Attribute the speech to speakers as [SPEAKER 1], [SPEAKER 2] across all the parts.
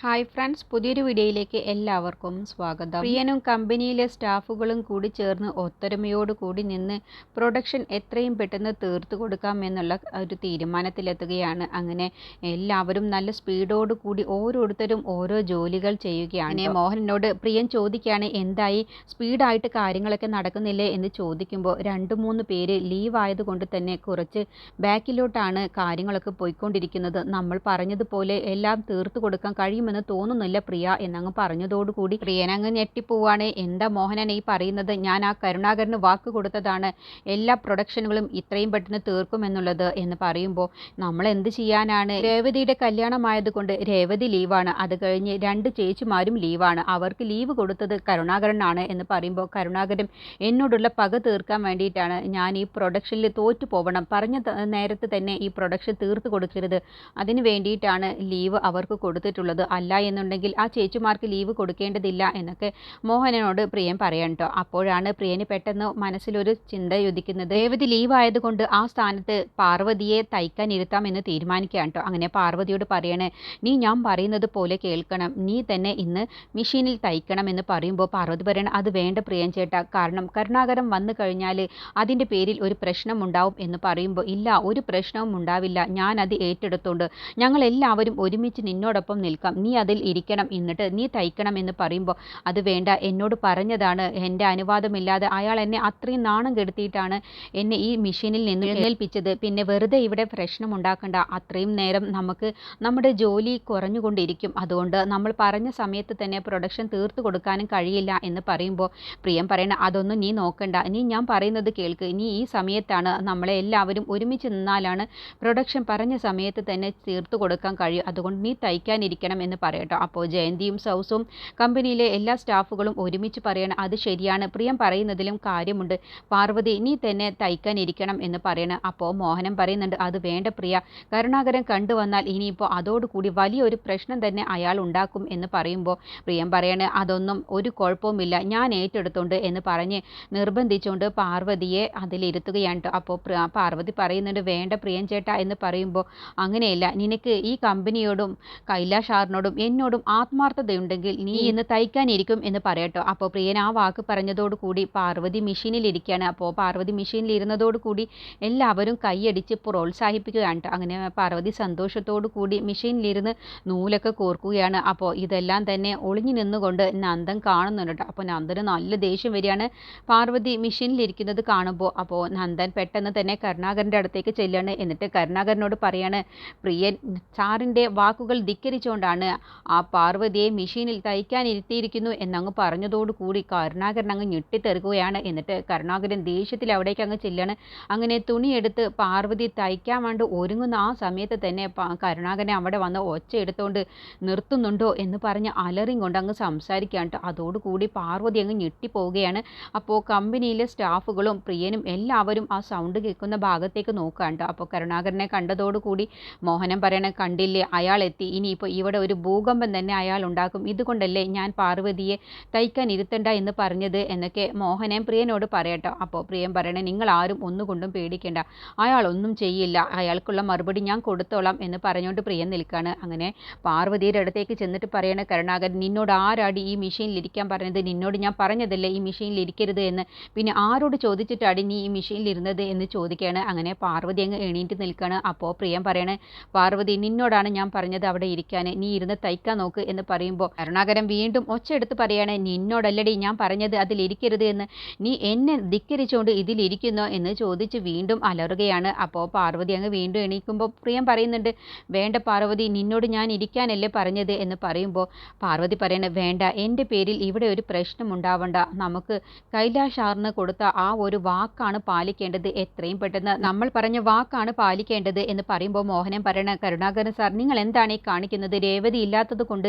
[SPEAKER 1] Hi friends പുതിയൊരു വീഡിയോയിലേക്ക് എല്ലാവർക്കും സ്വാഗതം. പ്രിയനും കമ്പനിയിലെ സ്റ്റാഫുകളും കൂടി ചേർന്ന് ഒത്തൊരുമയോട് കൂടി നിന്ന് പ്രൊഡക്ഷൻ എത്രയും പെട്ടെന്ന് തീർത്തു കൊടുക്കാം എന്നുള്ള ഒരു തീരുമാനത്തിലെത്തുകയാണ്. അങ്ങനെ എല്ലാവരും നല്ല സ്പീഡോട് കൂടി ഓരോരുത്തരും ഓരോ ജോലികൾ ചെയ്യുകയാണ്. മോഹനോട് പ്രിയൻ ചോദിക്കുകയാണ് എന്തായി? സ്പീഡായിട്ട് കാര്യങ്ങളൊക്കെ നടക്കുന്നില്ലേ? എന്ന് ചോദിക്കുമ്പോൾ രണ്ട് മൂന്ന് പേര് ലീവ് ആയതുകൊണ്ട് തന്നെ കുറച്ച് ബാക്കിലോട്ടാണ് കാര്യങ്ങളൊക്കെ പോയിക്കൊണ്ടിരിക്കുന്നത്. നമ്മൾ പറഞ്ഞതുപോലെ എല്ലാം തീർത്തു കൊടുക്കാൻ കഴിയുമെന്ന് തോന്നുന്നില്ല പ്രിയ എന്നങ്ങ് പറഞ്ഞതോടുകൂടി പ്രിയനങ്ങ് ഞെട്ടിപ്പോവാണ്. എന്താ മോഹനൻ ഈ പറയുന്നത്? ഞാൻ ആ കരുണാകരന് വാക്ക് കൊടുത്തതാണ്. എല്ലാ പ്രൊഡക്ഷനുകളും ഇത്രയും പെട്ടെന്ന് തീർക്കുമെന്നുള്ളത് എന്ന് പറയുമ്പോൾ നമ്മൾ എന്ത് ചെയ്യാനാണ്? രേവതിയുടെ കല്യാണമായതുകൊണ്ട് രേവതി ലീവാണ്. അത് കഴിഞ്ഞ് രണ്ട് ചേച്ചിമാരും ലീവാണ്. അവർക്ക് ലീവ് കൊടുത്തത് കരുണാകരനാണ് എന്ന് പറയുമ്പോൾ കരുണാകരൻ എന്നോടുള്ള പക തീർക്കാൻ വേണ്ടിയിട്ടാണ് ഞാൻ ഈ പ്രൊഡക്ഷനിൽ തോറ്റു പോകണം പറഞ്ഞ നേരത്ത് തന്നെ ഈ പ്രൊഡക്ഷൻ തീർത്ത് കൊടുക്കരുത്. അതിന് വേണ്ടിയിട്ടാണ് ലീവ് അവർക്ക് കൊടുത്തിട്ടുള്ളത്. അല്ല എന്നുണ്ടെങ്കിൽ ആ ചേച്ചിമാർക്ക് ലീവ് കൊടുക്കേണ്ടതില്ല എന്നൊക്കെ മോഹനനോട് പ്രിയം പറയാൻ കേട്ടോ അപ്പോഴാണ് പ്രിയന് പെട്ടെന്ന് മനസ്സിലൊരു ചിന്ത ഉദിക്കുന്നത് രേവതി ലീവ് ആയതുകൊണ്ട് ആ സ്ഥാനത്ത് പാർവതിയെ തയ്ക്കാൻ ഇരുത്താം എന്ന് തീരുമാനിക്കുകയാണ് അങ്ങനെ പാർവതിയോട് പറയണേ നീ ഞാൻ പറയുന്നത് പോലെ കേൾക്കണം. നീ തന്നെ ഇന്ന് മെഷീനിൽ തയ്ക്കണം എന്ന് പറയുമ്പോൾ പാർവതി പറയണം അത് വേണ്ട പ്രിയം ചേട്ടാ. കാരണം കരുണാകരം വന്നു കഴിഞ്ഞാൽ അതിന്റെ പേരിൽ ഒരു പ്രശ്നം ഉണ്ടാവും എന്ന് പറയുമ്പോൾ ഇല്ല ഒരു പ്രശ്നവും ഉണ്ടാവില്ല. ഞാൻ അത് ഏറ്റെടുത്തോണ്ട് ഞങ്ങൾ എല്ലാവരും ഒരുമിച്ച് നിന്നോടൊപ്പം നിൽക്കാം. അതിൽ ഇരിക്കണം എന്നിട്ട് നീ തയ്ക്കണം എന്ന് പറയുമ്പോൾ അത് വേണ്ട എന്നോട് പറഞ്ഞതാണ് എന്റെ അനുവാദമില്ലാതെ അയാൾ എന്നെ അത്രയും നാണം കെടുത്തിയിട്ടാണ് എന്നെ ഈ മെഷീനിൽ നിന്ന് എഴുന്നേൽപ്പിച്ചത് പിന്നെ വെറുതെ ഇവിടെ പ്രശ്നം ഉണ്ടാക്കണ്ട അത്രയും നേരം നമുക്ക് നമ്മുടെ ജോലി കുറഞ്ഞുകൊണ്ടിരിക്കും. അതുകൊണ്ട് നമ്മൾ പറഞ്ഞ സമയത്ത് തന്നെ പ്രൊഡക്ഷൻ തീർത്തു കൊടുക്കാനും കഴിയില്ല എന്ന് പറയുമ്പോൾ പ്രിയം പറയണ അതൊന്നും നീ നോക്കണ്ട. നീ ഞാൻ പറയുന്നത് കേൾക്ക്. നീ ഈ സമയത്താണ് നമ്മളെ എല്ലാവരും ഒരുമിച്ച് നിന്നാലാണ് പ്രൊഡക്ഷൻ പറഞ്ഞ സമയത്ത് തന്നെ തീർത്തു കൊടുക്കാൻ കഴിയും. അതുകൊണ്ട് നീ തയ്ക്കാനിരിക്കണം എന്ന് പറയട്ടോ അപ്പോൾ ജയന്തിയും സൗസും കമ്പനിയിലെ എല്ലാ സ്റ്റാഫുകളും ഒരുമിച്ച് പറയണം അത് ശരിയാണ്. പ്രിയം പറയുന്നതിലും കാര്യമുണ്ട്. പാർവതി നീ തന്നെ തയ്ക്കാനിരിക്കണം എന്ന് പറയണം. അപ്പോൾ മോഹനം പറയുന്നുണ്ട് അത് വേണ്ട പ്രിയ. കരുണാകരൻ കണ്ടുവന്നാൽ ഇനിയിപ്പോൾ അതോടുകൂടി വലിയൊരു പ്രശ്നം തന്നെ അയാൾ ഉണ്ടാക്കും എന്ന് പറയുമ്പോൾ പ്രിയം പറയണ അതൊന്നും ഒരു കുഴപ്പവുമില്ല. ഞാൻ ഏറ്റെടുത്തുണ്ട് എന്ന് പറഞ്ഞ് നിർബന്ധിച്ചുകൊണ്ട് പാർവതിയെ അതിലിരുത്തുകയാണ് കേട്ടോ. അപ്പോൾ പാർവതി പറയുന്നുണ്ട് വേണ്ട പ്രിയം ചേട്ടാ എന്ന് പറയുമ്പോൾ അങ്ങനെയല്ല. നിനക്ക് ഈ കമ്പനിയോടും കൈലാഷ് സാറിനോടും എന്നോടും ആത്മാർത്ഥതയുണ്ടെങ്കിൽ നീ ഇന്ന് തയ്ക്കാനിരിക്കും എന്ന് പറയട്ടോ. അപ്പോൾ പ്രിയൻ ആ വാക്ക് പറഞ്ഞതോടുകൂടി പാർവതി മെഷീനിൽ ഇരിക്കുകയാണ് അപ്പോൾ പാർവതി മെഷീനിൽ ഇരുന്നതോടുകൂടി എല്ലാവരും കൈയടിച്ച് പ്രോത്സാഹിപ്പിക്കുകയാണ് കേട്ടോ അങ്ങനെ പാർവതി സന്തോഷത്തോടു കൂടി മെഷീനിലിരുന്ന് നൂലൊക്കെ കോർക്കുകയാണ്. അപ്പോൾ ഇതെല്ലാം തന്നെ ഒളിഞ്ഞു നിന്നുകൊണ്ട് നന്ദൻ കാണുന്നുണ്ട്. അപ്പോൾ നന്ദന് നല്ല ദേഷ്യം വരികയാണ്. പാർവതി മെഷീനിലിരിക്കുന്നത് കാണുമ്പോൾ അപ്പോൾ നന്ദൻ പെട്ടെന്ന് തന്നെ കരുണാകരന്റെ അടുത്തേക്ക് ചെല്ലുകയാണ്. എന്നിട്ട് കരുണാകരനോട് പറയാണ് പ്രിയൻ സാറിന്റെ വാക്കുകൾ ധിക്കരിച്ചുകൊണ്ടാണ് ആ പാർവതിയെ മെഷീനിൽ തയ്ക്കാനിരുത്തിയിരിക്കുന്നു എന്നങ്ങ് പറഞ്ഞതോടുകൂടി കരുണാകരൻ അങ്ങ് ഞെട്ടിത്തെറുകയാണ് എന്നിട്ട് കരുണാകരൻ ദേഷ്യത്തിൽ അവിടേക്ക് അങ്ങ് ചെല്ലാണ്. അങ്ങനെ തുണിയെടുത്ത് പാർവതി തയ്ക്കാൻ വേണ്ടി ഒരുങ്ങുന്ന ആ സമയത്ത് തന്നെ കരുണാകരൻ അവിടെ വന്ന് ഒച്ച എടുത്തുകൊണ്ട് നിർത്തുന്നുണ്ടോ എന്ന് പറഞ്ഞ് അലറിങ് കൊണ്ട് അങ്ങ് സംസാരിക്കാൻ. അതോടുകൂടി പാർവതി അങ്ങ് ഞെട്ടിപ്പോവുകയാണ്. അപ്പോൾ കമ്പനിയിലെ സ്റ്റാഫുകളും പ്രിയനും എല്ലാവരും ആ സൗണ്ട് കേൾക്കുന്ന ഭാഗത്തേക്ക് നോക്കാണ്ട്. അപ്പോൾ കരുണാകരനെ കണ്ടതോടുകൂടി മോഹനം പറയണ കണ്ടില്ലേ അയാൾ എത്തി. ഇനിയിപ്പോൾ ഇവിടെ ഒരു ഭൂകമ്പം തന്നെ അയാൾ ഉണ്ടാക്കും. ഇതുകൊണ്ടല്ലേ ഞാൻ പാർവതിയെ തയ്ക്കാൻ ഇരുത്തണ്ട എന്ന് പറഞ്ഞത് എന്നൊക്കെ മോഹനൻ പ്രിയനോട് പറയട്ടോ. അപ്പോൾ പ്രിയൻ പറയണേ നിങ്ങൾ ആരും ഒന്നുകൊണ്ടും പേടിക്കേണ്ട. അയാൾ ഒന്നും ചെയ്യില്ല. അയാൾക്കുള്ള മറുപടി ഞാൻ കൊടുത്തോളാം എന്ന് പറഞ്ഞുകൊണ്ട് പ്രിയൻ നിൽക്കുകയാണ് അങ്ങനെ പാർവതിയുടെ അടുത്തേക്ക് ചെന്നിട്ട് പറയണ കരുണാകരൻ നിന്നോട് ആരാടി ഈ മെഷീനിൽ ഇരിക്കാൻ പറഞ്ഞത്? നിന്നോട് ഞാൻ പറഞ്ഞതല്ലേ ഈ മെഷീനിൽ ഇരിക്കരുത് എന്ന്? പിന്നെ ആരോട് ചോദിച്ചിട്ടാടി നീ ഈ മെഷീനിൽ ഇരുന്നത്? എന്ന് ചോദിക്കുകയാണ് അങ്ങനെ പാർവതി അങ്ങ് എണീറ്റ് നിൽക്കുകയാണ് അപ്പോൾ പ്രിയം പറയണേ പാർവതി നിന്നോടാണ് ഞാൻ പറഞ്ഞത് അവിടെ ഇരിക്കാൻ. നീ ഇരുന്ന് തയ്ക്കാൻ നോക്ക് എന്ന് പറയുമ്പോൾ കരുണാകരൻ വീണ്ടും ഒച്ച എടുത്ത് പറയാണ് നിന്നോടല്ലടി ഞാൻ പറഞ്ഞത് അതിലിരിക്കരുത് എന്ന്. നീ എന്നെ ധിക്കരിച്ചുകൊണ്ട് ഇതിലിരിക്കുന്നോ? എന്ന് ചോദിച്ച് വീണ്ടും അലറുകയാണ്. അപ്പോൾ പാർവതി അങ്ങ് വീണ്ടും എണീക്കുമ്പോൾ പ്രിയം പറയുന്നുണ്ട് വേണ്ട പാർവതി നിന്നോട് ഞാൻ ഇരിക്കാനല്ലേ പറഞ്ഞത്? എന്ന് പറയുമ്പോൾ പാർവതി പറയണ വേണ്ട എന്റെ പേരിൽ ഇവിടെ ഒരു പ്രശ്നം ഉണ്ടാവണ്ട. നമുക്ക് കൈലാഷാറിന് കൊടുത്ത ആ ഒരു വാക്കാണ് പാലിക്കേണ്ടത്. എത്രയും പെട്ടെന്ന് നമ്മൾ പറഞ്ഞ വാക്കാണ് പാലിക്കേണ്ടത്. എന്ന് പറയുമ്പോൾ മോഹനൻ പറയണ കരുണാകരൻ സാർ നിങ്ങൾ എന്താണ് ഈ കാണിക്കുന്നത്? രേവതി ഇല്ലാത്തത് കൊണ്ട്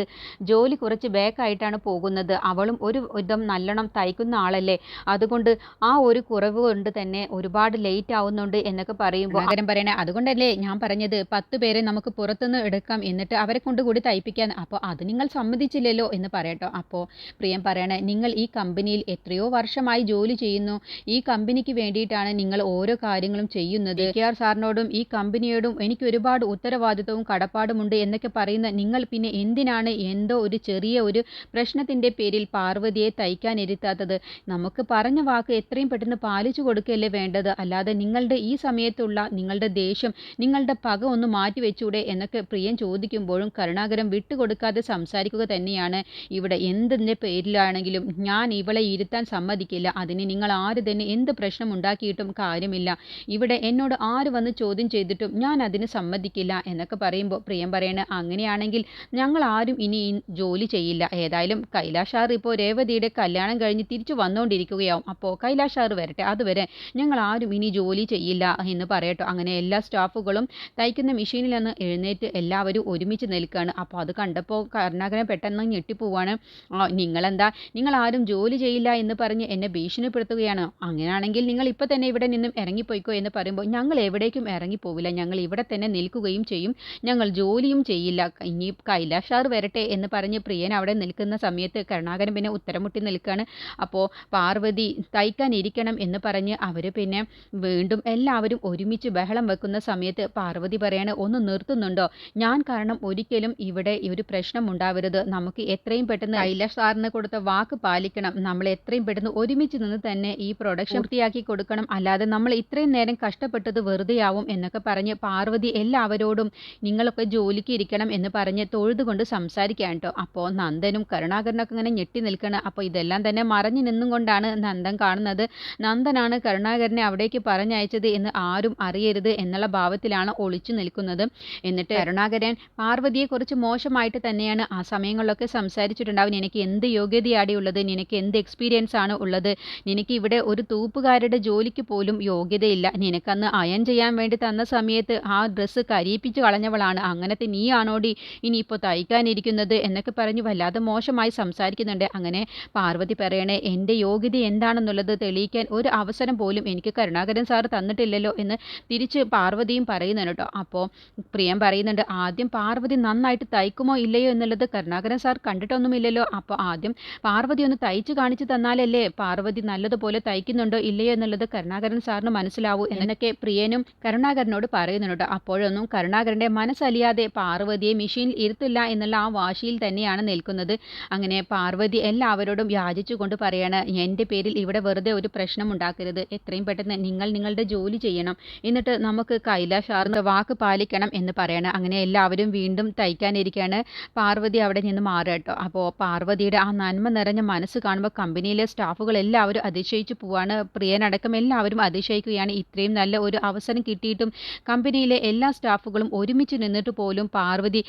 [SPEAKER 1] ജോലി കുറച്ച് ബാക്കായിട്ടാണ് പോകുന്നത്. അവളും ഒരു വിധം നല്ലോണം തയ്ക്കുന്ന ആളല്ലേ? അതുകൊണ്ട് ആ ഒരു കുറവ് കൊണ്ട് തന്നെ ഒരുപാട് ലേറ്റ് ആവുന്നുണ്ട് എന്നൊക്കെ പറയുമ്പോൾ പകരം പറയണേ അതുകൊണ്ടല്ലേ ഞാൻ പറഞ്ഞത് പത്ത് പേരെ നമുക്ക് പുറത്തുനിന്ന് എടുക്കാം എന്നിട്ട് അവരെ കൊണ്ട് കൂടി തയ്പ്പിക്കാൻ. അപ്പോൾ അത് നിങ്ങൾ സമ്മതിച്ചില്ലല്ലോ എന്ന് പറയട്ടോ. അപ്പോൾ പ്രിയം പറയണേ നിങ്ങൾ ഈ കമ്പനിയിൽ എത്രയോ വർഷമായി ജോലി ചെയ്യുന്നു. ഈ കമ്പനിക്ക് വേണ്ടിയിട്ടാണ് നിങ്ങൾ ഓരോ കാര്യങ്ങളും ചെയ്യുന്നത്. കെ ആർ സാറിനോടും ഈ കമ്പനിയോടും എനിക്ക് ഒരുപാട് ഉത്തരവാദിത്വവും കടപ്പാടുമുണ്ട് എന്നൊക്കെ പറയുന്ന നിങ്ങൾ പിന്നെ എന്തിനാണ് എന്തോ ഒരു ചെറിയ ഒരു പ്രശ്നത്തിന്റെ പേരിൽ പാർവതിയെ തയ്ക്കാൻ ഇരുത്താത്തത്? നമുക്ക് പറഞ്ഞ വാക്ക് എത്രയും പെട്ടെന്ന് പാലിച്ചു കൊടുക്കുകയല്ലേ വേണ്ടത്? അല്ലാതെ നിങ്ങളുടെ ഈ സമയത്തുള്ള നിങ്ങളുടെ ദേഷ്യം നിങ്ങളുടെ പക ഒന്ന് മാറ്റിവെച്ചൂടെ എന്നൊക്കെ പ്രിയൻ ചോദിക്കുമ്പോഴും കരുണാകരം വിട്ടുകൊടുക്കാതെ സംസാരിക്കുക തന്നെയാണ്. ഇവിടെ എന്തിന്റെ പേരിലാണെങ്കിലും ഞാൻ ഇവളെ ഇരുത്താൻ സമ്മതിക്കില്ല. അതിന് നിങ്ങൾ ആര് തന്നെ എന്ത് പ്രശ്നം ഉണ്ടാക്കിയിട്ടും കാര്യമില്ല. ഇവിടെ എന്നോട് ആര് വന്ന് ചോദ്യം ചെയ്തിട്ടും ഞാൻ അതിന് സമ്മതിക്കില്ല എന്നൊക്കെ പറയുമ്പോൾ പ്രിയം പറയണ അങ്ങനെയാണെങ്കിൽ ഞങ്ങൾ ആരും ഇനി ജോലി ചെയ്യില്ല. ഏതായാലും കൈലാഷാർ ഇപ്പോൾ രേവതിയുടെ കല്യാണം കഴിഞ്ഞ് തിരിച്ചു വന്നുകൊണ്ടിരിക്കുകയാവും അപ്പോൾ കൈലാഷാർ വരട്ടെ. അതുവരെ ഞങ്ങൾ ആരും ഇനി ജോലി ചെയ്യില്ല എന്ന് പറയട്ടോ. അങ്ങനെ എല്ലാ സ്റ്റാഫുകളും തയ്ക്കുന്ന മെഷീനിൽ നിന്ന് എഴുന്നേറ്റ് എല്ലാവരും ഒരുമിച്ച് നിൽക്കുകയാണ്. അപ്പോൾ അത് കണ്ടപ്പോൾ കരുണാകരൻ പെട്ടെന്ന് ഞെട്ടിപ്പോവാണ്. നിങ്ങളെന്താ? നിങ്ങൾ ആരും ജോലി ചെയ്യില്ല എന്ന് പറഞ്ഞ് എന്നെ ഭീഷണിപ്പെടുത്തുകയാണ്. അങ്ങനെയാണെങ്കിൽ നിങ്ങൾ ഇപ്പോൾ തന്നെ ഇവിടെ നിന്നും ഇറങ്ങിപ്പോയിക്കോ എന്ന് പറയുമ്പോൾ ഞങ്ങൾ എവിടേക്കും ഇറങ്ങിപ്പോവില്ല. ഞങ്ങൾ ഇവിടെ തന്നെ നിൽക്കുകയും ചെയ്യും. ഞങ്ങൾ ജോലിയും ചെയ്യില്ല. ഇനി കൈലാഷാർ വരട്ടെ എന്ന് പറഞ്ഞ് പ്രിയൻ അവിടെ നിൽക്കുന്ന സമയത്ത് കരുണാകരൻ പിന്നെ ഉത്തരമുട്ടി നിൽക്കുകയാണ് അപ്പോൾ പാർവതി തയ്ക്കാൻ ഇരിക്കണം എന്ന് പറഞ്ഞ് അവർ പിന്നെ വീണ്ടും എല്ലാവരും ഒരുമിച്ച് ബഹളം വെക്കുന്ന സമയത്ത് പാർവതി പറയാണ് ഒന്ന് നിർത്തുന്നുണ്ടോ? ഞാൻ കാരണം ഒരിക്കലും ഇവിടെ ഒരു പ്രശ്നം ഉണ്ടാവരുത്. നമുക്ക് എത്രയും പെട്ടെന്ന് കൈലാഷ് സാറിന് കൊടുത്ത വാക്ക് പാലിക്കണം. നമ്മൾ എത്രയും പെട്ടെന്ന് ഒരുമിച്ച് നിന്ന് തന്നെ ഈ പ്രൊഡക്ഷൻ പൂർത്തിയാക്കി കൊടുക്കണം. അല്ലാതെ നമ്മൾ ഇത്രയും നേരം കഷ്ടപ്പെട്ടത് വെറുതെയാവും എന്നൊക്കെ പറഞ്ഞ് പാർവതി എല്ലാവരോടും നിങ്ങളൊക്കെ ജോലിക്ക് ഇരിക്കണം എന്ന് പറഞ്ഞ് തൊഴുതുകൊണ്ട് സംസാരിക്കാൻ കേട്ടോ. അപ്പോൾ നന്ദനും കരുണാകരനൊക്കെ ഇങ്ങനെ ഞെട്ടി നിൽക്കണം. അപ്പോൾ ഇതെല്ലാം തന്നെ മറഞ്ഞു നിന്നും കൊണ്ടാണ് നന്ദൻ കാണുന്നത്. നന്ദനാണ് കരുണാകരനെ അവിടേക്ക് പറഞ്ഞയച്ചത് എന്ന് ആരും അറിയരുത് എന്നുള്ള ഭാവത്തിലാണ് ഒളിച്ചു നിൽക്കുന്നത്. എന്നിട്ട് കരുണാകരൻ പാർവതിയെക്കുറിച്ച് മോശമായിട്ട് തന്നെയാണ് ആ സമയങ്ങളിലൊക്കെ സംസാരിച്ചിട്ടുണ്ടാവും. എനിക്ക് എന്ത് യോഗ്യതയാടി ഉള്ളത്? നിനക്ക് എന്ത് എക്സ്പീരിയൻസ് ആണ് ഉള്ളത്? നിനക്ക് ഇവിടെ ഒരു തൂപ്പുകാരുടെ ജോലിക്ക് പോലും യോഗ്യതയില്ല. നിനക്കന്ന് അയൺ ചെയ്യാൻ വേണ്ടി തന്ന സമയത്ത് ആ ഡ്രസ്സ് കരിയിപ്പിച്ച് കളഞ്ഞവളാണ്. അങ്ങനത്തെ നീ നീയാണോടി? ഇനിയിപ്പോൾ തയ്ക്കാനിരിക്കുന്നത് എന്നൊക്കെ പറഞ്ഞ് വല്ലാതെ മോശമായി സംസാരിക്കുന്നുണ്ട്. അങ്ങനെ പാർവതി പറയണേ എന്റെ യോഗ്യത എന്താണെന്നുള്ളത് തെളിയിക്കാൻ ഒരു അവസരം പോലും എനിക്ക് കരുണാകരൻ സാർ തന്നിട്ടില്ലല്ലോ എന്ന് തിരിച്ച് പാർവതിയും പറയുന്നുണ്ട് കേട്ടോ. അപ്പോൾ പ്രിയം പറയുന്നുണ്ട് ആദ്യം പാർവതി നന്നായിട്ട് തയ്ക്കുമോ ഇല്ലയോ എന്നുള്ളത് കരുണാകരൻ സാർ കണ്ടിട്ടൊന്നുമില്ലല്ലോ. അപ്പോൾ ആദ്യം പാർവതി ഒന്ന് തയ്ച്ച് കാണിച്ചു തന്നാലല്ലേ പാർവതി നല്ലതുപോലെ തയ്ക്കുന്നുണ്ടോ ഇല്ലയോ എന്നുള്ളത് കരുണാകരൻ സാറിന് മനസ്സിലാവൂ എന്നൊക്കെ പ്രിയനും കരുണാകരനോട് പറയുന്നുണ്ട് അപ്പോഴൊന്നും കരുണാകരന്റെ മനസ്സലിയാതെ പാർവതിയെ മെഷീനിൽ ഇരുത്തില്ല എന്നുള്ള ആ വാശിയിൽ തന്നെയാണ് നിൽക്കുന്നത്. അങ്ങനെ പാർവതി എല്ലാവരോടും യാചിച്ചുകൊണ്ട് പറയാണ് എന്റെ പേരിൽ ഇവിടെ വെറുതെ ഒരു പ്രശ്നം ഉണ്ടാക്കരുത്. എത്രയും പെട്ടെന്ന് നിങ്ങൾ നിങ്ങളുടെ ജോലി ചെയ്യണം. എന്നിട്ട് നമുക്ക് കൈലാഷാറിന് വാക്ക് പാലിക്കണം എന്ന് പറയണം. അങ്ങനെ എല്ലാവരും വീണ്ടും തയ്ക്കാനിരിക്കുകയാണ് പാർവതി അവിടെ നിന്ന് മാറുക കേട്ടോ. അപ്പോൾ പാർവതിയുടെ ആ നന്മ നിറഞ്ഞ മനസ്സ് കാണുമ്പോൾ കമ്പനിയിലെ സ്റ്റാഫുകൾ എല്ലാവരും അതിശയിച്ചു പോവാണ്. പ്രിയനടക്കം എല്ലാവരും അതിശയിക്കുകയാണ്. ഇത്രയും നല്ല ഒരു അവസരം കിട്ടിയിട്ടും കമ്പനിയിലെ എല്ലാ സ്റ്റാഫുകളും ഒരുമിച്ച് നിന്നിട്ട് പോലും പാർവതി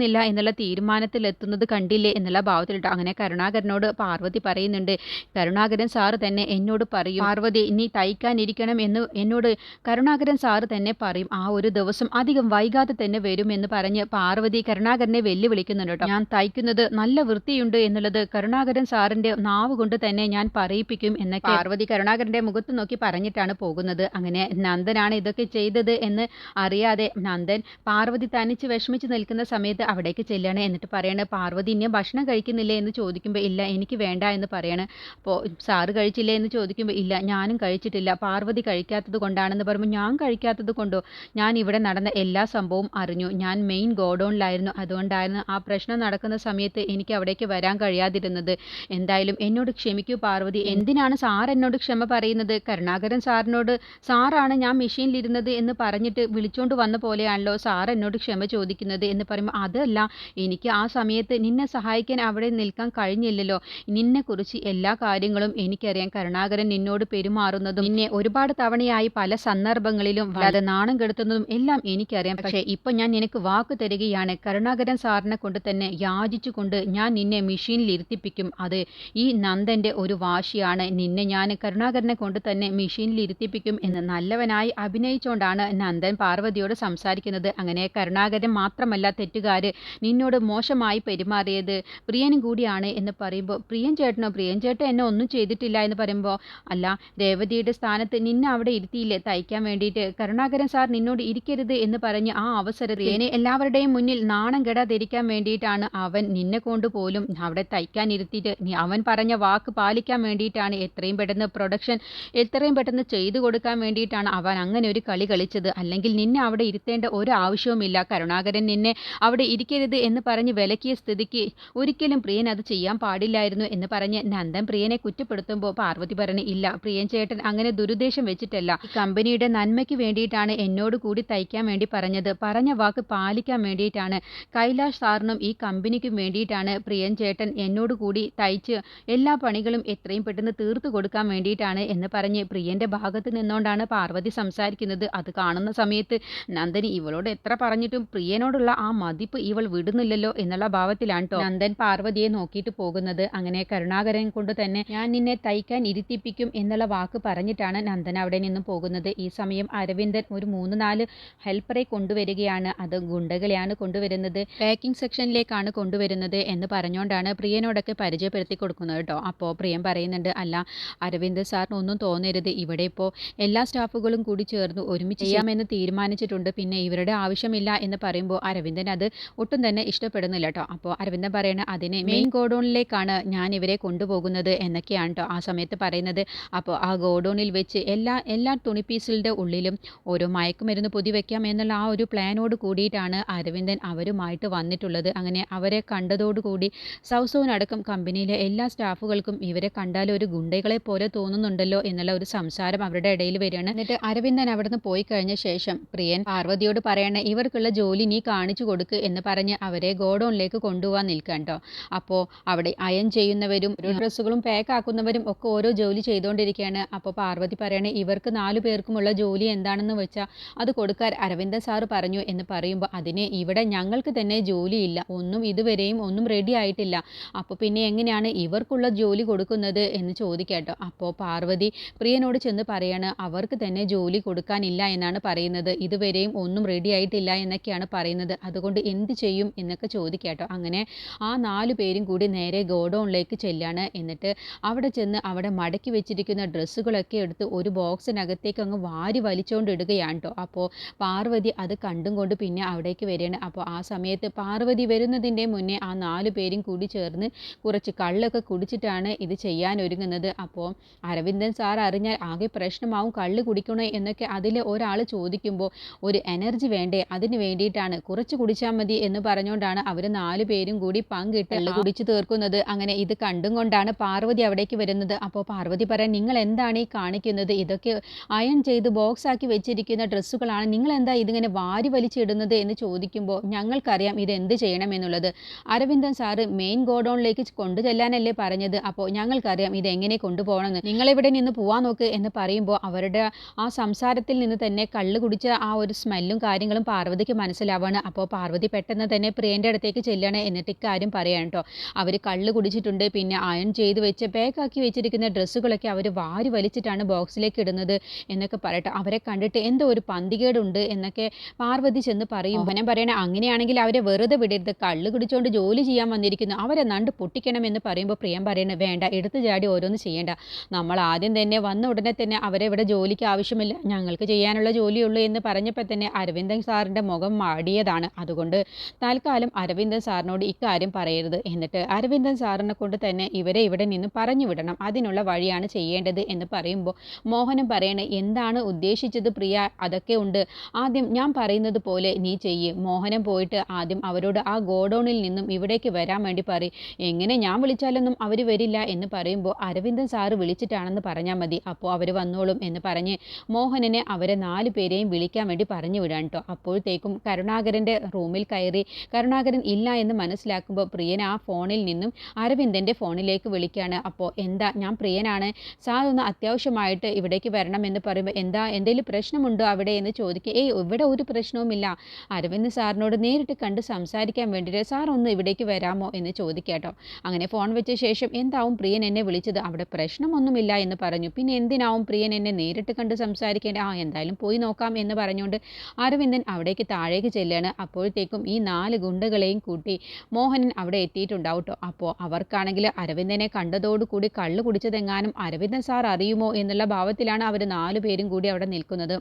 [SPEAKER 1] തയ്ക്കുന്നില്ല എന്നുള്ള തീരുമാനത്തിലെത്തുന്നത് കണ്ടില്ലേ എന്നുള്ള ഭാവത്തിലിട്ടോ. അങ്ങനെ കരുണാകരനോട് പാർവതി പറയുന്നുണ്ട്. കരുണാകരൻ സാറ് തന്നെ എന്നോട് പറയും പാർവതി നീ തയ്ക്കാനിരിക്കണം എന്ന് എന്നോട് കരുണാകരൻ സാറ് തന്നെ പറയും. ആ ഒരു ദിവസം അധികം വൈകാതെ തന്നെ വരും എന്ന് പറഞ്ഞ് പാർവതി കരുണാകരനെ വെല്ലുവിളിക്കുന്നുണ്ട് കേട്ടോ. ഞാൻ തയ്ക്കുന്നത് നല്ല വൃത്തിയുണ്ട് എന്നുള്ളത് കരുണാകരൻ സാറിന്റെ നാവ് കൊണ്ട് തന്നെ ഞാൻ പറയിപ്പിക്കും എന്നൊക്കെ പാർവതി കരുണാകരന്റെ മുഖത്ത് നോക്കി പറഞ്ഞിട്ടാണ് പോകുന്നത്. അങ്ങനെ നന്ദനാണ് ഇതൊക്കെ ചെയ്തത് എന്ന് അറിയാതെ നന്ദൻ പാർവതി തനിച്ച് വിഷമിച്ച് നിൽക്കുന്ന സമയത്ത് അവിടേക്ക് ചെല്ലുകയാണ് എന്നിട്ട് പറയണേ പാർവതി ഇനി ഭക്ഷണം കഴിക്കുന്നില്ലേ? എന്ന് ചോദിക്കുമ്പോൾ ഇല്ല എനിക്ക് വേണ്ട എന്ന് പറയണേ. അപ്പോൾ സാറ് കഴിച്ചില്ലേ? എന്ന് ചോദിക്കുമ്പോൾ ഇല്ല ഞാനും കഴിച്ചിട്ടില്ല. പാർവതി കഴിക്കാത്തത് കൊണ്ടാണെന്ന് പറയുമ്പോൾ ഞാൻ കഴിക്കാത്തത് കൊണ്ടോ? ഞാൻ ഇവിടെ നടന്ന എല്ലാ സംഭവവും അറിഞ്ഞു. ഞാൻ മെയിൻ ഗോഡൗണിലായിരുന്നു. അതുകൊണ്ടായിരുന്നു ആ പ്രശ്നം നടക്കുന്ന സമയത്ത് എനിക്ക് അവിടേക്ക് വരാൻ കഴിയാതിരുന്നത്. എന്തായാലും എന്നോട് ക്ഷമിക്കൂ പാർവതി. എന്തിനാണ് സാർ എന്നോട് ക്ഷമ പറയുന്നത്? കരുണാകരൻ സാറിനോട് സാറാണ് ഞാൻ മെഷീനിലിരുന്നത് എന്ന് പറഞ്ഞിട്ട് വിളിച്ചുകൊണ്ട് വന്ന പോലെയാണല്ലോ സാർ എന്നോട് ക്ഷമ ചോദിക്കുന്നത് എന്ന് പറയുമ്പോൾ അതല്ല എനിക്ക് ആ സമയത്ത് നിന്നെ സഹായിക്കാൻ അവിടെ നിൽക്കാൻ കഴിഞ്ഞില്ലല്ലോ. നിന്നെക്കുറിച്ച് എല്ലാ കാര്യങ്ങളും എനിക്കറിയാം. കരുണാകരൻ നിന്നോട് പെരുമാറുന്നതും നിന്നെ ഒരുപാട് തവണയായി പല സന്ദർഭങ്ങളിലും വളരെ നാണം കെടുത്തുന്നതും എല്ലാം എനിക്കറിയാം. പക്ഷേ ഇപ്പൊ ഞാൻ നിനക്ക് വാക്ക് തരികയാണ്. കരുണാകരൻ സാറിനെ കൊണ്ട് തന്നെ യാചിച്ചുകൊണ്ട് ഞാൻ നിന്നെ മെഷീനിൽ ഇരുത്തിപ്പിക്കും. അത് ഈ നന്ദന്റെ ഒരു വാശിയാണ്. നിന്നെ ഞാൻ കരുണാകരനെ കൊണ്ട് തന്നെ മെഷീനിൽ ഇരുത്തിപ്പിക്കും എന്ന് നല്ലവനായി അഭിനയിച്ചുകൊണ്ടാണ് നന്ദൻ പാർവതിയോട് സംസാരിക്കുന്നത്. അങ്ങനെ കരുണാകരൻ മാത്രമല്ല തെറ്റുകാര് നിന്നോട് മോശമായി പെരുമാറിയത്. പ്രിയനും കൂടിയാണ് എന്ന് പറയുമ്പോൾ പ്രിയൻ ചേട്ടനോ പ്രിയൻ ചേട്ടൻ എന്നെ ഒന്നും ചെയ്തിട്ടില്ല എന്ന് പറയുമ്പോൾ അല്ല രേവതിയുടെ സ്ഥാനത്ത് നിന്നെ അവിടെ ഇരുത്തിയില്ലേ? തയ്ക്കാൻ വേണ്ടിയിട്ട്. കരുണാകരൻ സാർ നിന്നോട് ഇരിക്കരുത് എന്ന് പറഞ്ഞ് ആ അവസരത്തിൽ പ്രിയനെ എല്ലാവരുടെയും മുന്നിൽ നാണം കെടാതിരിക്കാൻ വേണ്ടിയിട്ടാണ് അവൻ നിന്നെ കൊണ്ടുപോലും അവിടെ തയ്ക്കാൻ ഇരുത്തിയിട്ട്. അവൻ പറഞ്ഞ വാക്ക് പാലിക്കാൻ വേണ്ടിയിട്ടാണ് എത്രയും പെട്ടെന്ന് പ്രൊഡക്ഷൻ എത്രയും പെട്ടെന്ന് ചെയ്തു കൊടുക്കാൻ വേണ്ടിയിട്ടാണ് അവൻ അങ്ങനെ ഒരു കളി കളിച്ചത്. അല്ലെങ്കിൽ നിന്നെ അവിടെ ഇരുത്തേണ്ട ഒരു ആവശ്യവുമില്ല. കരുണാകരൻ നിന്നെ അവിടെ ഇരിക്കരുത് എന്ന് പറഞ്ഞ് വിലക്കിയ സ്ഥിതിക്ക് ഒരിക്കലും പ്രിയൻ അത് ചെയ്യാൻ പാടില്ലായിരുന്നു എന്ന് പറഞ്ഞ് നന്ദൻ പ്രിയനെ കുറ്റപ്പെടുത്തുമ്പോൾ പാർവതി പറഞ്ഞ് ഇല്ല പ്രിയൻ ചേട്ടൻ അങ്ങനെ ദുരുദ്ദേശം വെച്ചിട്ടല്ല. കമ്പനിയുടെ നന്മയ്ക്ക് വേണ്ടിയിട്ടാണ് എന്നോട് കൂടി തയ്ക്കാൻ വേണ്ടി പറഞ്ഞത്. പറഞ്ഞ വാക്ക് പാലിക്കാൻ വേണ്ടിയിട്ടാണ്. കൈലാഷ് സാറിനും ഈ കമ്പനിക്കും വേണ്ടിയിട്ടാണ് പ്രിയൻ ചേട്ടൻ എന്നോട് കൂടി തയ്ച്ച് എല്ലാ പണികളും എത്രയും പെട്ടെന്ന് തീർത്തു കൊടുക്കാൻ വേണ്ടിയിട്ടാണ് എന്ന് പറഞ്ഞ് പ്രിയന്റെ ഭാഗത്ത് നിന്നുകൊണ്ടാണ് പാർവതി സംസാരിക്കുന്നത്. അത് കാണുന്ന സമയത്ത് നന്ദനി ഇവളോട് എത്ര പറഞ്ഞിട്ടും പ്രിയനോടുള്ള ആ മതിപ്പ് ഇവൾ വിടുന്നില്ലല്ലോ എന്നുള്ള ഭാവത്തിലാണ് കേട്ടോ നന്ദൻ പാർവതിയെ നോക്കിയിട്ട് പോകുന്നത്. അങ്ങനെ കരുണാകരൻ കൊണ്ട് തന്നെ ഞാൻ നിന്നെ തയ്ക്കാൻ ഇരുത്തിപ്പിക്കും എന്നുള്ള വാക്ക് പറഞ്ഞിട്ടാണ് നന്ദൻ അവിടെ നിന്നും പോകുന്നത്. ഈ സമയം അരവിന്ദൻ ഒരു മൂന്ന് നാല് ഹെൽപ്പറെ കൊണ്ടുവരികയാണ്. അത് ഗുണ്ടകളെയാണ് കൊണ്ടുവരുന്നത്. പാക്കിംഗ് സെക്ഷനിലേക്കാണ് കൊണ്ടുവരുന്നത് എന്ന് പറഞ്ഞുകൊണ്ടാണ് പ്രിയനോടൊക്കെ പരിചയപ്പെടുത്തി കൊടുക്കുന്നത് കേട്ടോ അപ്പോൾ പ്രിയൻ പറയുന്നുണ്ട് അല്ല അരവിന്ദ് സാറിന് ഒന്നും തോന്നരുത്. ഇവിടെ ഇപ്പോൾ എല്ലാ സ്റ്റാഫുകളും കൂടി ചേർന്ന് ഒരുമിച്ച് ചെയ്യാമെന്ന് തീരുമാനിച്ചിട്ടുണ്ട്. പിന്നെ ഇവരുടെ ആവശ്യമില്ല എന്ന് പറയുമ്പോൾ അരവിന്ദൻ അത് ഒട്ടും തന്നെ ഇഷ്ടപ്പെടുന്നില്ല കേട്ടോ അപ്പോൾ അരവിന്ദൻ പറയണ അതിനെ മെയിൻ ഗോഡൗണിലേക്കാണ് ഞാൻ ഇവരെ കൊണ്ടുപോകുന്നത് എന്നൊക്കെയാണ് കേട്ടോ ആ സമയത്ത് പറയുന്നത്. അപ്പോൾ ആ ഗോഡൗണിൽ വെച്ച് എല്ലാ എല്ലാ തുണി പീസുകളുടെ ഉള്ളിലും ഓരോ മയക്കുമരുന്ന് പൊതി വെക്കാം എന്നുള്ള ആ ഒരു പ്ലാനോട് കൂടിയിട്ടാണ് അരവിന്ദൻ അവരുമായിട്ട് വന്നിട്ടുള്ളത്. അങ്ങനെ അവരെ കണ്ടതോടുകൂടി സൗസൂനടക്കം കമ്പനിയിലെ എല്ലാ സ്റ്റാഫുകൾക്കും ഇവരെ കണ്ടാൽ ഒരു ഗുണ്ടകളെ പോലെ തോന്നുന്നുണ്ടല്ലോ എന്നുള്ള ഒരു സംസാരം അവരുടെ ഇടയിൽ വരികയാണ്. എന്നിട്ട് അരവിന്ദൻ അവിടുന്ന് പോയി കഴിഞ്ഞ ശേഷം പ്രിയൻ പാർവതിയോട് പറയണേ ഇവർക്കുള്ള ജോലി നീ കാണിച്ചു കൊടുക്കുക എന്ന് പറഞ്ഞ് അവരെ ഗോഡൗണിലേക്ക് കൊണ്ടുപോകാൻ നിൽക്കുക കേട്ടോ അപ്പോൾ അവിടെ അയൺ ചെയ്യുന്നവരും ഡ്രസ്സുകളും പാക്ക് ആക്കുന്നവരും ഒക്കെ ഓരോ ജോലി ചെയ്തുകൊണ്ടിരിക്കുകയാണ്. അപ്പോൾ പാർവതി പറയണേ ഇവർക്ക് നാലു പേർക്കുമുള്ള ജോലി എന്താണെന്ന് വെച്ചാൽ അത് കൊടുക്കാൻ അരവിന്ദ സാറ് പറഞ്ഞു എന്ന് പറയുമ്പോൾ അതിന് ഇവിടെ ഞങ്ങൾക്ക് തന്നെ ജോലിയില്ല. ഒന്നും ഇതുവരെയും ഒന്നും റെഡി ആയിട്ടില്ല. അപ്പോൾ പിന്നെ എങ്ങനെയാണ് ഇവർക്കുള്ള ജോലി കൊടുക്കുന്നത് എന്ന് ചോദിക്കാട്ടോ അപ്പോൾ പാർവതി പ്രിയനോട് ചെന്ന് പറയാണ് അവർക്ക് തന്നെ ജോലി കൊടുക്കാനില്ല എന്നാണ് പറയുന്നത്. ഇതുവരെയും ഒന്നും റെഡി ആയിട്ടില്ല എന്നൊക്കെയാണ് പറയുന്നത്. അതുകൊണ്ട് എന്ത് ചെയ്യും എന്നൊക്കെ ചോദിക്കാട്ടോ അങ്ങനെ ആ നാല് പേരും കൂടി നേരെ ഗോഡൗണിലേക്ക് ചെല്ലാണ്. എന്നിട്ട് അവിടെ ചെന്ന് അവിടെ മടക്കി വെച്ചിരിക്കുന്ന ഡ്രസ്സുകളൊക്കെ എടുത്ത് ഒരു ബോക്സിനകത്തേക്ക് അങ്ങ് വാരി വലിച്ചുകൊണ്ട് ഇടുകയാണ് കേട്ടോ. അപ്പോൾ പാർവതി അത് കണ്ടും കൊണ്ട് പിന്നെ അവിടേക്ക് വരികയാണ്. അപ്പോൾ ആ സമയത്ത് പാർവതി വരുന്നതിന്റെ മുന്നേ ആ നാല് പേരും കൂടി ചേർന്ന് കുറച്ച് കള്ളൊക്കെ കുടിച്ചിട്ടാണ് ഇത് ചെയ്യാൻ ഒരുങ്ങുന്നത്. അപ്പോൾ അരവിന്ദൻ സാർ അറിഞ്ഞാൽ ആകെ പ്രശ്നമാവും കള്ള് കുടിക്കണോ എന്നൊക്കെ അതിൽ ഒരാൾ ചോദിക്കുമ്പോൾ ഒരു എനർജി വേണ്ടേ? അതിന് വേണ്ടിയിട്ടാണ് കുറച്ച് കുടിച്ചാൽ മതി എന്ന് പറഞ്ഞുകൊണ്ടാണ് അവർ നാലു പേരും കൂടി പങ്കിട്ട് കുടിച്ചു തീർക്കുന്നത്. അങ്ങനെ ഇത് കണ്ടും കൊണ്ടാണ് പാർവതി അവിടേക്ക് വരുന്നത്. അപ്പോൾ പാർവതി പറയാൻ നിങ്ങൾ എന്താണ് ഈ കാണിക്കുന്നത്? ഇതൊക്കെ അയൺ ചെയ്ത് ബോക്സ് ആക്കി വെച്ചിരിക്കുന്ന ഡ്രസ്സുകളാണ്. നിങ്ങൾ എന്താ ഇതിങ്ങനെ വാരി വലിച്ചിടുന്നത്? എന്ന് ചോദിക്കുമ്പോൾ ഞങ്ങൾക്കറിയാം ഇത് എന്ത് ചെയ്യണം എന്നുള്ളത്. അരവിന്ദൻ സാറ് മെയിൻ ഗോഡൗണിലേക്ക് കൊണ്ടു ചെല്ലാനല്ലേ പറഞ്ഞത്. അപ്പോൾ ഞങ്ങൾക്കറിയാം ഇത് എങ്ങനെ കൊണ്ടുപോകണമെന്ന്. നിങ്ങളിവിടെ നിന്ന് പോവാൻ നോക്ക് എന്ന് പറയുമ്പോൾ അവരുടെ ആ സംസാരത്തിൽ നിന്ന് തന്നെ കള്ള് കുടിച്ച ആ ഒരു സ്മെല്ലും കാര്യങ്ങളും പാർവതിക്ക് മനസ്സിലാവാണ്. അപ്പോൾ പാർവതി പെട്ടെന്ന് തന്നെ പ്രിയന്റെ അടുത്തേക്ക് ചെല്ലണേ എന്നിട്ട് ഇക്കാര്യം പറയാൻ കേട്ടോ അവർ കള്ള് കുടിച്ചിട്ടുണ്ട് പിന്നെ അയൺ ചെയ്ത് വെച്ച് പാക്കാക്കി വെച്ചിരിക്കുന്ന ഡ്രസ്സുകളൊക്കെ അവർ വാരി വലിച്ചിട്ടാണ് ബോക്സിലേക്ക് ഇടുന്നത് എന്നൊക്കെ പറയട്ടെ. അവരെ കണ്ടിട്ട് എന്തോ ഒരു പന്തികേടുണ്ട് എന്നൊക്കെ പാർവതി ചെന്ന് പറയും മോഹനം പറയണേ അങ്ങനെയാണെങ്കിൽ അവരെ വെറുതെ വിടരുത്. കള്ള് കുടിച്ചുകൊണ്ട് ജോലി ചെയ്യാൻ വന്നിരിക്കുന്നു. അവരെ നണ്ട് പൊട്ടിക്കണം എന്ന് പറയുമ്പോൾ പ്രിയം പറയണേ വേണ്ട എടുത്തു ചാടി ഓരോന്ന് ചെയ്യേണ്ട. നമ്മൾ ആദ്യം തന്നെ വന്ന ഉടനെ തന്നെ അവരെ ഇവിടെ ജോലിക്ക് ആവശ്യമില്ല. ഞങ്ങൾക്ക് ചെയ്യാനുള്ള ജോലിയുള്ളൂ എന്ന് പറഞ്ഞപ്പോൾ തന്നെ അരവിന്ദൻ സാറിന്റെ മുഖം മാടിയതാണ്. അതുകൊണ്ട് തൽക്കാലം അരവിന്ദൻ സാറിനോട് ഇക്കാര്യം പറയരുത് എന്നിട്ട് അരവിന്ദൻ സാറിനെ കൊണ്ട് തന്നെ ഇവരെ ഇവിടെ നിന്ന് പറഞ്ഞു വിടണം. അതിനുള്ള വഴിയാണ് ചെയ്യേണ്ടത് എന്ന് പറയുമ്പോൾ മോഹനം പറയണേ എന്താണ് ഉദ്ദേശിച്ചത് പ്രിയ? അതൊക്കെ ഉണ്ട്. ആദ്യം ഞാൻ പറയുന്നത് പോലെ നീ ചെയ്യ്. മോഹനം പോയിട്ട് ആദ്യം അവരോട് ആ ഗോഡൗണിൽ നിന്നും ഇവിടേക്ക് വരാൻ വേണ്ടി പറയും. എങ്ങനെ ഞാൻ വിളിച്ചാലൊന്നും അവർ വരില്ല എന്ന് പറയുമ്പോൾ അരവിന്ദൻ സാറ് വിളിച്ചിട്ടാണെന്ന് പറഞ്ഞാൽ മതി. അപ്പോൾ അവർ വന്നോളും എന്ന് പറഞ്ഞ് മോഹനനെ അവരെ നാല് പേരെയും വിളിക്കാൻ വേണ്ടി പറഞ്ഞു വിടാൻ കേട്ടോ അപ്പോഴത്തേക്കും കരുണാകരന്റെ റൂമിൽ കയറി. കരുണാകരൻ ഇല്ല എന്ന് മനസ്സിലാക്കുമ്പോൾ പ്രിയൻ ആ ഫോണിൽ നിന്നും അരവിന്ദന്റെ ഫോണിലേക്ക് വിളിക്കുകയാണ്. അപ്പോൾ എന്താ? ഞാൻ പ്രിയനാണ്. സാർ ഒന്ന് അത്യാവശ്യമായിട്ട് ഇവിടേക്ക് വരണം എന്ന് പറയുമ്പോൾ എന്താ? എന്തെങ്കിലും പ്രശ്നമുണ്ടോ അവിടെ? എന്ന് ചോദിക്കുക. ഏയ് ഇവിടെ ഒരു പ്രശ്നവുമില്ല. അരവിന്ദ് സാറിനോട് നേരിട്ട് കണ്ട് സംസാരിക്കാൻ വേണ്ടിയിട്ട് സാർ ഒന്ന് ഇവിടേക്ക് വരാമോ? എന്ന് ചോദിക്കാട്ടോ അങ്ങനെ ഫോൺ വെച്ച ശേഷം എന്താവും പ്രിയൻ എന്നെ വിളിച്ചത്? അവിടെ പ്രശ്നമൊന്നുമില്ല എന്ന് പറഞ്ഞു. പിന്നെ എന്തിനാവും പ്രിയൻ എന്നെ നേരിട്ട് കണ്ട് സംസാരിക്കേണ്ട ആ എന്തായാലും പോയി നോക്കാം എന്ന് പറഞ്ഞുകൊണ്ട് അരവിന്ദൻ അവിടേക്ക് താഴേക്ക് ചെല്ലുകയാണ്. അപ്പോഴത്തേക്കും ഈ നാല് ഗുണ്ടകളെയും കൂട്ടി മോഹനൻ അവിടെ എത്തിയിട്ടുണ്ടാവും കേട്ടോ അപ്പോൾ അവർക്കാണെങ്കിൽ അരവിന്ദനെ കണ്ടതോടുകൂടി കള്ളു കുടിച്ചതെങ്ങാനും അരവിന്ദൻ സാർ അറിയുമോ എന്നുള്ള ഭാവത്തിലാണ് അവർ നാലു പേരും കൂടി അവിടെ നിൽക്കുന്നത്.